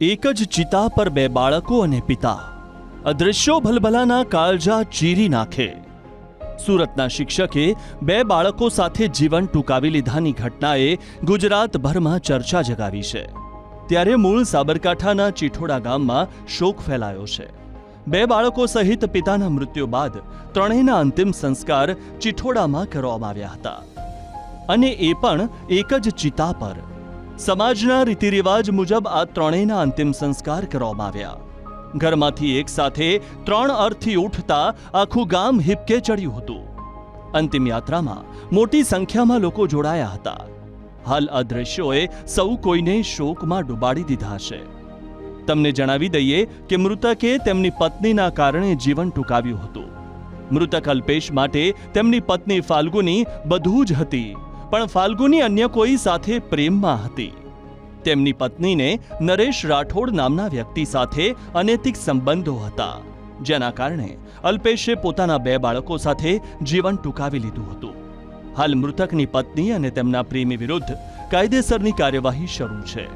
એક જ ચિતા પર બે બાળકો અને પિતા. અદૃશ્યો ભલભલાના કાળજા ચીરી નાખે. સુરતના શિક્ષકે બે બાળકો સાથે જીવન ટૂંકાવી લીધાની ઘટનાએ ગુજરાતભરમાં ચર્ચા જગાવી છે. ત્યારે મૂળ સાબરકાંઠાના ચીઠોડા ગામમાં શોક ફેલાયો છે. બે બાળકો સહિત પિતાના મૃત્યુ બાદ ત્રણેયના અંતિમ સંસ્કાર ચીઠોડામાં કરવામાં આવ્યા હતા. અને એ પણ એક જ ચિતા પર. સમાજના રીતિરિવાજ મુજબ આ ત્રણેયના અંતિમ સંસ્કાર કરવામાં આવ્યા. ઘરમાંથી એક સાથે ત્રણ અર્થી ઉઠતા આખું ગામ હિપકે ચડ્યું હતું. અંતિમ યાત્રામાં મોટી સંખ્યામાં લોકો જોડાયા હતા. હાલ આ દ્રશ્યોએ સૌ કોઈને શોકમાં ડૂબાડી દીધા છે. તમને જણાવી દઈએ કે મૃતકે તેમની પત્નીના કારણે જીવન ટૂંકાવ્યું હતું. મૃતક અલ્પેશ માટે તેમની પત્ની ફાલ્ગુની બધું જ હતી. પણ ફાલ્ગુની અન્ય કોઈ સાથે પ્રેમમાં હતી. તેમની પત્નીને નરેશ રાઠોડ નામના વ્યક્તિ સાથે અનૈતિક સંબંધો હતા, જેના કારણે અલ્પેશે પોતાના બે બાળકો સાથે જીવન ટૂંકાવી લીધું હતું. હાલ મૃતકની પત્ની અને તેમના પ્રેમી વિરુદ્ધ કાયદેસરની કાર્યવાહી શરૂ છે.